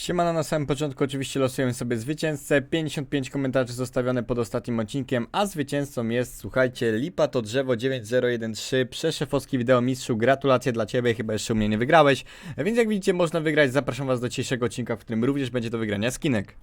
Siemano, na samym początku oczywiście losujemy sobie zwycięzcę, 55 komentarzy zostawione pod ostatnim odcinkiem, a zwycięzcą jest, słuchajcie, Lipa to drzewo 9013, przeszefowski wideo mistrzu, gratulacje dla Ciebie, chyba jeszcze u mnie nie wygrałeś, więc jak widzicie można wygrać, zapraszam Was do dzisiejszego odcinka, w którym również będzie do wygrania skinek.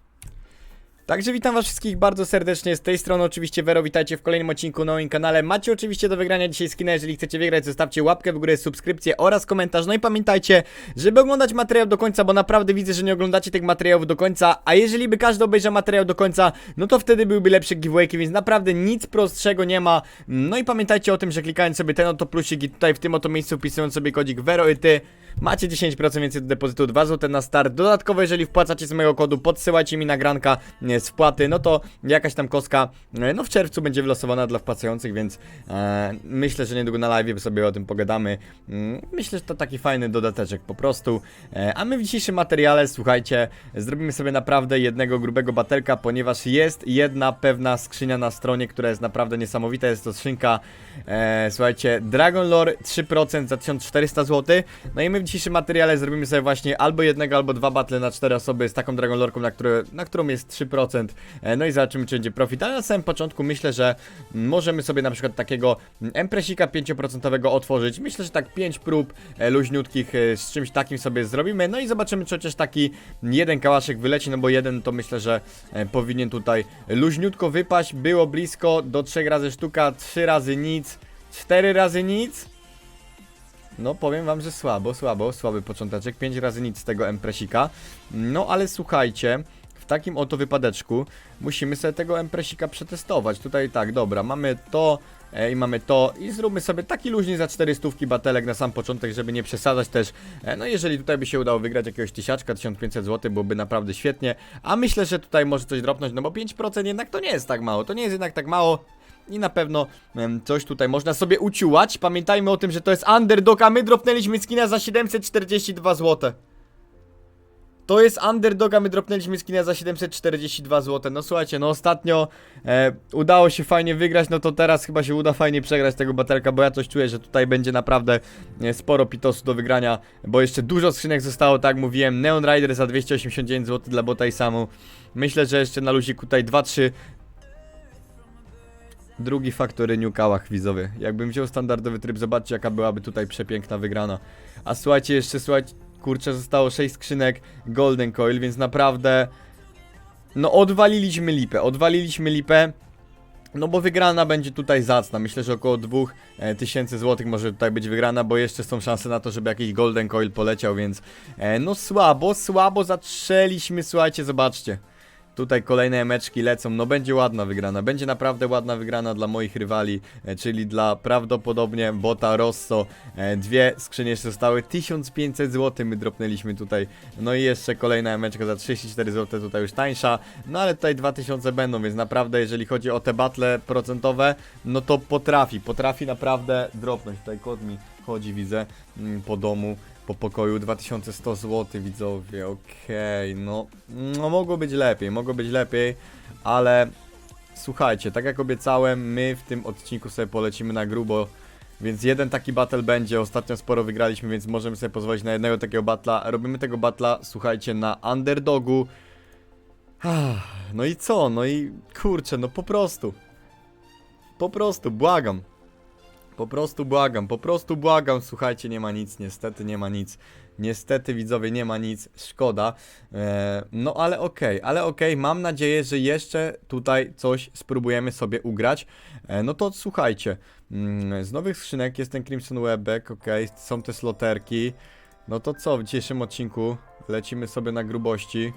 Także witam was wszystkich bardzo serdecznie, z tej strony oczywiście Vero, witajcie w kolejnym odcinku na moim kanale. Macie oczywiście do wygrania dzisiaj skina, jeżeli chcecie wygrać, zostawcie łapkę w górę, subskrypcję oraz komentarz. No i pamiętajcie, żeby oglądać materiał do końca, bo naprawdę widzę, że nie oglądacie tych materiałów do końca, a jeżeli by każdy obejrzał materiał do końca, no to wtedy byłyby lepsze giveawayki, więc naprawdę nic prostszego nie ma. No i pamiętajcie o tym, że klikając sobie ten oto plusik i tutaj w tym oto miejscu wpisując sobie kodzik Vero i ty, Macie 10% więcej do depozytu, 2 zł na start. Dodatkowo, jeżeli wpłacacie z mojego kodu, podsyłajcie mi nagranka e, z wpłaty, no to jakaś tam kostka, e, no w czerwcu będzie wylosowana dla wpłacających, więc e, myślę, że niedługo na live sobie o tym pogadamy. Mm, myślę, że to taki fajny dodateczek po prostu. E, a my w dzisiejszym materiale, słuchajcie, zrobimy sobie naprawdę jednego grubego batelka, ponieważ jest jedna pewna skrzynia na stronie, która jest naprawdę niesamowita. Jest to skrzynka, e, słuchajcie, Dragon Lore 3% za 1400 zł. No i my w dzisiejszym materiale zrobimy sobie właśnie albo jednego, albo dwa battle na cztery osoby z taką Dragon Lorką, na, które, na którą jest 3%. E, no i zobaczymy, czy będzie profit. Ale na samym początku myślę, że możemy sobie na przykład takiego empresika 5% otworzyć. Myślę, że tak 5 prób e, luźniutkich e, z czymś takim sobie zrobimy. No i zobaczymy, czy chociaż taki jeden kałaszek wyleci, no bo jeden to myślę, że powinien tutaj luźniutko wypaść. Było blisko, do 3 razy sztuka, 3 razy nic, 4 razy nic. No powiem wam, że słabo, słabo, słaby począteczek, 5 razy nic z tego empresika. No ale słuchajcie, w takim oto wypadeczku musimy sobie tego empresika przetestować. Tutaj tak, dobra, mamy to e, i mamy to i zróbmy sobie taki luźny za 400 batelek na sam początek, żeby nie przesadzać też. E, no jeżeli tutaj by się udało wygrać jakiegoś tysiaczka, 1500 zł, byłoby naprawdę świetnie. A myślę, że tutaj może coś dropnąć, no bo 5% jednak to nie jest tak mało, to nie jest jednak tak mało. I na pewno coś tutaj można sobie uciułać. Pamiętajmy o tym, że to jest underdog, a my dropnęliśmy skina za 742 zł. To jest underdog, a my dropnęliśmy skina za 742 zł. No słuchajcie, no ostatnio e, udało się fajnie wygrać, no to teraz chyba się uda fajnie przegrać tego baterka, bo ja coś czuję, że tutaj będzie naprawdę e, sporo pitosu do wygrania, bo jeszcze dużo skrzynek zostało, tak jak mówiłem. Neon Rider za 289 zł dla bota i samu. Myślę, że jeszcze na luziku tutaj 2-3 Drugi faktor New Kałach widzowie. Jakbym wziął standardowy tryb, zobaczcie jaka byłaby tutaj przepiękna wygrana. A słuchajcie, jeszcze słuchajcie, kurczę, zostało 6 skrzynek Golden Coil, więc naprawdę... No odwaliliśmy lipę, odwaliliśmy lipę. No bo wygrana będzie tutaj zacna. Myślę, że około 2000 zł może tutaj być wygrana, bo jeszcze są szanse na to, żeby jakiś Golden Coil poleciał, więc... E, no słabo, słabo zatrzeliśmy, słuchajcie, zobaczcie. Tutaj kolejne emeczki lecą, no będzie ładna wygrana, będzie naprawdę ładna wygrana dla moich rywali, e, czyli dla prawdopodobnie Bota Rosso. E, dwie skrzynie jeszcze zostały, 1500 zł my dropnęliśmy tutaj, no i jeszcze kolejna emeczka za 34 zł, tutaj już tańsza, no ale tutaj 2000 będą, więc naprawdę jeżeli chodzi o te battle procentowe, no to potrafi, potrafi naprawdę dropnąć. Tutaj kod mi chodzi, widzę, mm, po domu po pokoju 2100 zł widzowie, okej, no, no mogło być lepiej, mogło być lepiej, ale słuchajcie, tak jak obiecałem, my w tym odcinku sobie polecimy na grubo, więc jeden taki battle będzie, ostatnio sporo wygraliśmy, więc możemy sobie pozwolić na jednego takiego battla, robimy tego battla, słuchajcie, na underdogu, Ah, no i co, no i kurczę, no po prostu, po prostu, błagam, po prostu błagam, po prostu błagam. Słuchajcie, nie ma nic, niestety nie ma nic. Niestety widzowie nie ma nic, szkoda. E, no ale okej, ale okej, mam nadzieję, że jeszcze tutaj coś spróbujemy sobie ugrać. E, no to słuchajcie, mm, z nowych skrzynek jest ten Crimson Webek, okej, są te sloterki. No to co, w dzisiejszym odcinku lecimy sobie na grubości.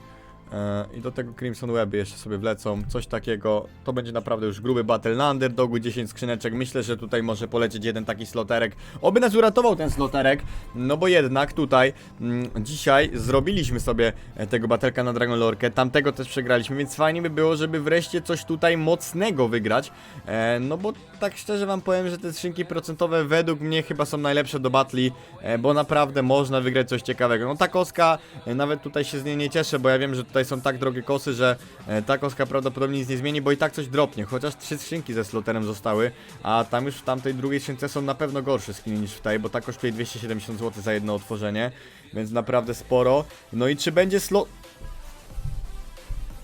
E, I do tego Crimson Weby jeszcze sobie wlecą, coś takiego. To będzie naprawdę już gruby battle na underdogu, 10 skrzyneczek. Myślę, że tutaj może polecieć jeden taki sloterek. Oby nas uratował ten sloterek, no bo jednak tutaj mm, dzisiaj zrobiliśmy sobie e, tego batelka na Dragon Lorkę. Tamtego też przegraliśmy, więc fajnie by było, żeby wreszcie coś tutaj mocnego wygrać. E, no bo tak szczerze wam powiem, że te skrzynki procentowe według mnie chyba są najlepsze do batli, e, bo naprawdę można wygrać coś ciekawego. No ta koska, e, nawet tutaj się z niej nie cieszę, bo ja wiem, że tutaj są tak drogie kosy, że e, ta koska prawdopodobnie nic nie zmieni, bo i tak coś dropnie. Chociaż trzy skrzynki ze sloterem zostały, a tam już w tamtej drugiej skrzynce są na pewno gorsze skiny niż w tej, bo ta kosztuje 270 zł za jedno otworzenie, więc naprawdę sporo. No i czy będzie slot...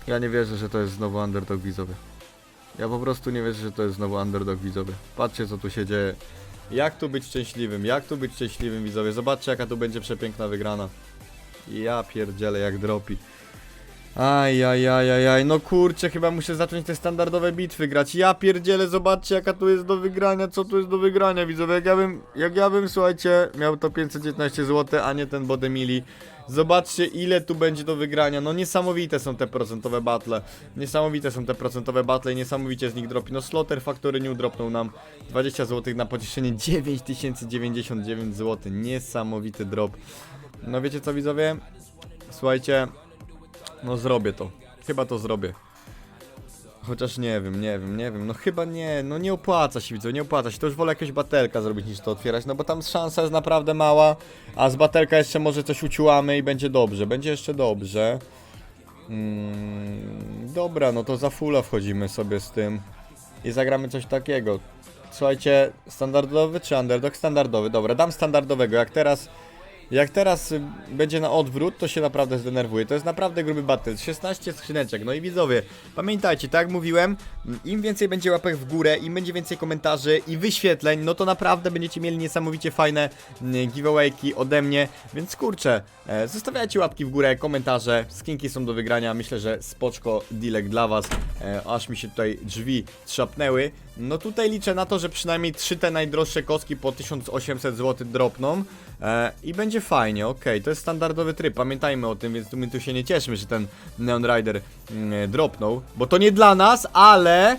Ja nie wierzę, że to jest znowu underdog widzowie. Ja po prostu nie wierzę, że to jest znowu underdog widzowie. Patrzcie co tu się dzieje. Jak tu być szczęśliwym, jak tu być szczęśliwym widzowie. Zobaczcie jaka tu będzie przepiękna wygrana. Ja pierdzielę jak dropi. Aj, aj, aj, aj, aj, no kurczę, chyba muszę zacząć te standardowe bitwy grać. Ja pierdzielę, zobaczcie jaka tu jest do wygrania, co tu jest do wygrania, widzowie. Jak ja bym, jak ja bym, słuchajcie, miał to 519 zł, a nie ten Bodemili. Zobaczcie ile tu będzie do wygrania, no niesamowite są te procentowe battle. Niesamowite są te procentowe battle i niesamowicie z nich dropi. No Slotter Factory nie udropnął nam 20 zł na pocieszenie 9099 zł. Niesamowity drop. No wiecie co widzowie? Słuchajcie, no zrobię to. Chyba to zrobię. Chociaż nie wiem, nie wiem, nie wiem. No chyba nie, no nie opłaca się widzę, nie opłaca się. To już wolę jakiegoś batelka zrobić niż to otwierać, no bo tam szansa jest naprawdę mała, a z batelka jeszcze może coś uciłamy i będzie dobrze, będzie jeszcze dobrze. Mm, dobra, no to za fulla wchodzimy sobie z tym i zagramy coś takiego. Słuchajcie, standardowy czy underdog? Standardowy, dobra, dam standardowego, jak teraz... Jak teraz będzie na odwrót, to się naprawdę zdenerwuję. To jest naprawdę gruby battle. 16 skrzyneczek. No i widzowie, pamiętajcie, tak jak mówiłem, im więcej będzie łapek w górę, im będzie więcej komentarzy i wyświetleń, no to naprawdę będziecie mieli niesamowicie fajne mm, giveawayki ode mnie. Więc kurczę, e, zostawiajcie łapki w górę, komentarze. Skinki są do wygrania. Myślę, że spoczko dealek dla was. E, aż mi się tutaj drzwi trzapnęły. No tutaj liczę na to, że przynajmniej 3 te najdroższe kostki po 1800 zł dropną. E, I będzie fajnie, okej, to jest standardowy tryb, pamiętajmy o tym, więc my tu się nie cieszmy, że ten Neon Rider mm, dropnął, bo to nie dla nas, ale,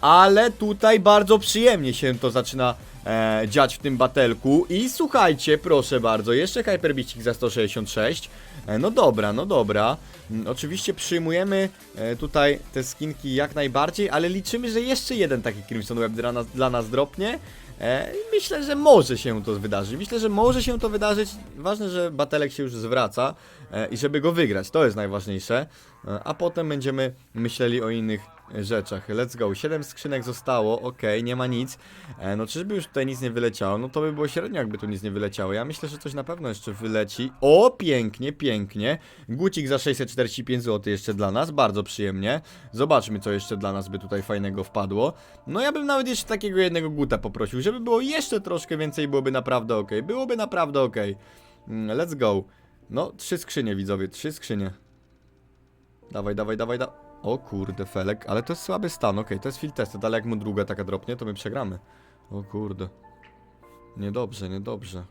ale tutaj bardzo przyjemnie się to zaczyna e, dziać w tym batelku. I słuchajcie, proszę bardzo, jeszcze Hyperbicik za 166, e, no dobra, no dobra, Mm, oczywiście przyjmujemy e, tutaj te skinki jak najbardziej, ale liczymy, że jeszcze jeden taki Crimson Web dla nas, dla nas dropnie, E, myślę, że może się to wydarzyć. Myślę, że może się to wydarzyć. Ważne, że Batelek się już zwraca e, i żeby go wygrać. To jest najważniejsze. E, a potem będziemy myśleli o innych e, rzeczach. Let's go. 7 skrzynek zostało. Ok, nie ma nic. E, no czyżby już tutaj nic nie wyleciało? No to by było średnio, jakby tu nic nie wyleciało. Ja myślę, że coś na pewno jeszcze wyleci. O, pięknie, pięknie. Gucik za 645 zł jeszcze dla nas. Bardzo przyjemnie. Zobaczmy, co jeszcze dla nas by tutaj fajnego wpadło. No ja bym nawet jeszcze takiego jednego guta poprosił, żeby było jeszcze troszkę więcej, byłoby naprawdę ok. Byłoby naprawdę ok. Mm, Let's go. No, trzy skrzynie, widzowie, trzy skrzynie. Dawaj, dawaj, dawaj, da. O kurde, Felek, ale to jest słaby stan, okej, to jest field tested, ale jak mu druga taka dropnie, to my przegramy. O kurde. Niedobrze, niedobrze.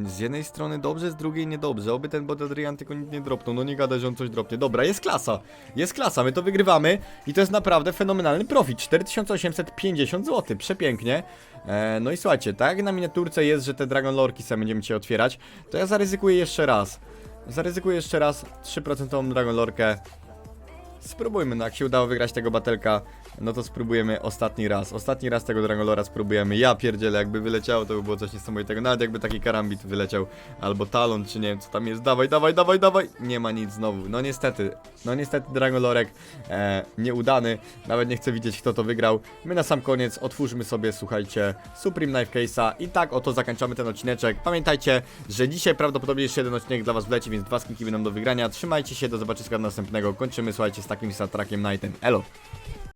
Z jednej strony dobrze, z drugiej niedobrze. Oby ten bot Adrian tylko nic nie dropnął. No nie gada, że on coś dropnie. Dobra, jest klasa. Jest klasa, my to wygrywamy i to jest naprawdę fenomenalny profit. 4850 zł, przepięknie. E, no i słuchajcie, tak jak na miniaturce jest, że te Dragon Lorki sobie będziemy dzisiaj otwierać, to ja zaryzykuję jeszcze raz. Zaryzykuję jeszcze raz 3% Dragon Lorkę. Spróbujmy, no jak się udało wygrać tego batelka, no to spróbujemy ostatni raz. Ostatni raz tego Drangolora spróbujemy. Ja pierdzielę, jakby wyleciało, to by było coś niesamowitego. Nawet jakby taki karambit wyleciał, albo talon, czy nie wiem co tam jest. Dawaj, dawaj, dawaj, dawaj! Nie ma nic znowu. No niestety, no niestety Drangolorek e, nieudany. Nawet nie chcę widzieć, kto to wygrał. My na sam koniec otwórzmy sobie, słuchajcie, Supreme Knife Case'a i tak oto zakończamy ten odcineczek. Pamiętajcie, że dzisiaj prawdopodobnie jeszcze jeden odcinek dla was wleci, więc dwa skinki będą do wygrania. Trzymajcie się, do zobaczenia następnego. Kończymy, słuchajcie, takim Satrakiem Knightem. Elo!